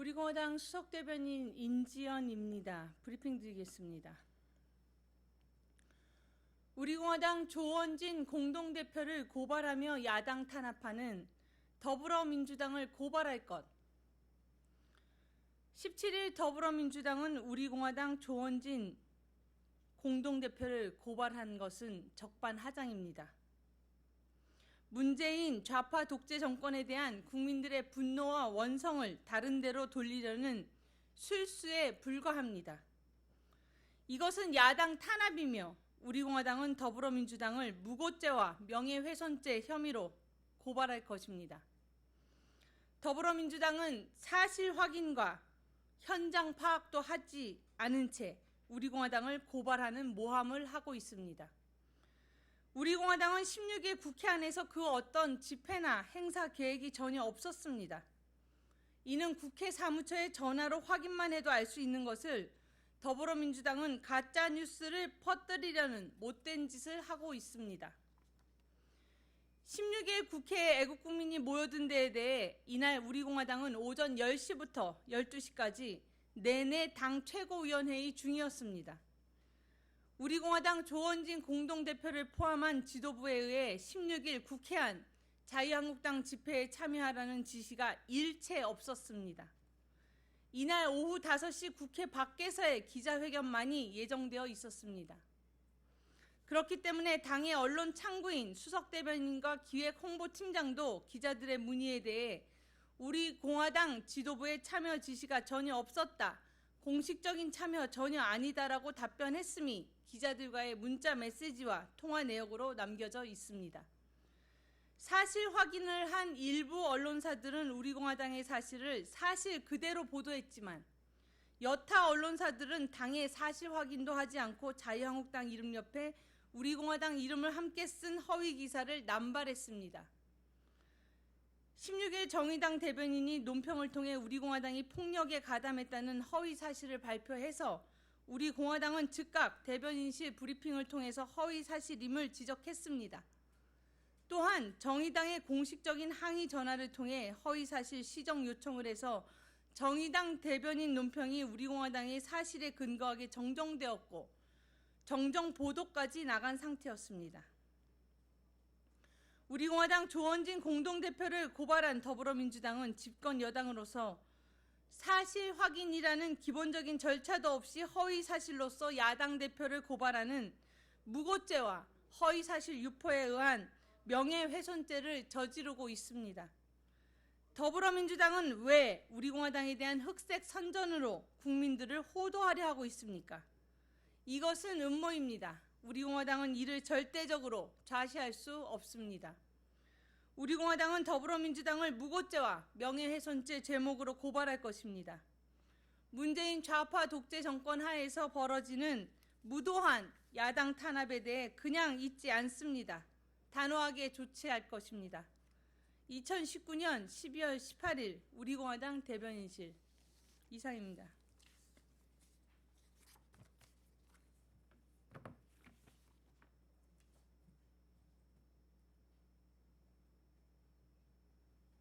우리 공화당 수석 대변인 인지연입니다. 브리핑 드리겠습니다. 우리 공화당 조원진 공동대표를 고발하며 야당 탄압하는 더불어민주당을 고발할 것. 17일 더불어민주당은 우리 공화당 조원진 공동대표를 고발한 것은 적반하장입니다. 문재인 좌파 독재 정권에 대한 국민들의 분노와 원성을 다른 데로 돌리려는 술수에 불과합니다. 이것은 야당 탄압이며 우리공화당은 더불어민주당을 무고죄와 명예훼손죄 혐의로 고발할 것입니다. 더불어민주당은 사실 확인과 현장 파악도 하지 않은 채 우리공화당을 고발하는 모함을 하고 있습니다. 우리 공화당은 16일 국회 안에서 그 어떤 집회나 행사 계획이 전혀 없었습니다. 이는 국회 사무처에 전화로 확인만 해도 알 수 있는 것을 더불어민주당은 가짜 뉴스를 퍼뜨리려는 못된 짓을 하고 있습니다. 16일 국회에 애국국민이 모여든 데에 대해 이날 우리공화당은 오전 10시부터 12시까지 내내 당 최고위원회의 중이었습니다. 우리공화당 조원진 공동대표를 포함한 지도부에 의해 16일 국회 안 자유한국당 집회에 참여하라는 지시가 일체 없었습니다. 이날 오후 5시 국회 밖에서의 기자회견만이 예정되어 있었습니다. 그렇기 때문에 당의 언론 창구인 수석대변인과 기획홍보팀장도 기자들의 문의에 대해 우리 공화당 지도부의 참여 지시가 전혀 없었다. 공식적인 참여 전혀 아니다라고 답변했음이 기자들과의 문자 메시지와 통화 내역으로 남겨져 있습니다. 사실 확인을 한 일부 언론사들은 우리 공화당의 사실을 사실 그대로 보도했지만 여타 언론사들은 당의 사실 확인도 하지 않고 자유한국당 이름 옆에 우리 공화당 이름을 함께 쓴 허위 기사를 남발했습니다. 16일 정의당 대변인이 논평을 통해 우리 공화당이 폭력에 가담했다는 허위 사실을 발표해서 우리 공화당은 즉각 대변인실 브리핑을 통해서 허위 사실임을 지적했습니다. 또한 정의당의 공식적인 항의 전화를 통해 허위 사실 시정 요청을 해서 정의당 대변인 논평이 우리 공화당의 사실에 근거하게 정정되었고 정정 보도까지 나간 상태였습니다. 우리공화당 조원진 공동대표를 고발한 더불어민주당은 집권 여당으로서 사실 확인이라는 기본적인 절차도 없이 허위 사실로서 야당 대표를 고발하는 무고죄와 허위 사실 유포에 의한 명예훼손죄를 저지르고 있습니다. 더불어민주당은 왜 우리공화당에 대한 흑색 선전으로 국민들을 호도하려 하고 있습니까? 이것은 음모입니다. 우리 공화당은 이를 절대적으로 좌시할 수 없습니다. 우리 공화당은 더불어민주당을 무고죄와 명예훼손죄 제목으로 고발할 것입니다. 문재인 좌파 독재 정권 하에서 벌어지는 무도한 야당 탄압에 대해 그냥 잊지 않습니다. 단호하게 조치할 것입니다. 2019년 12월 18일 우리공화당 대변인실 이상입니다.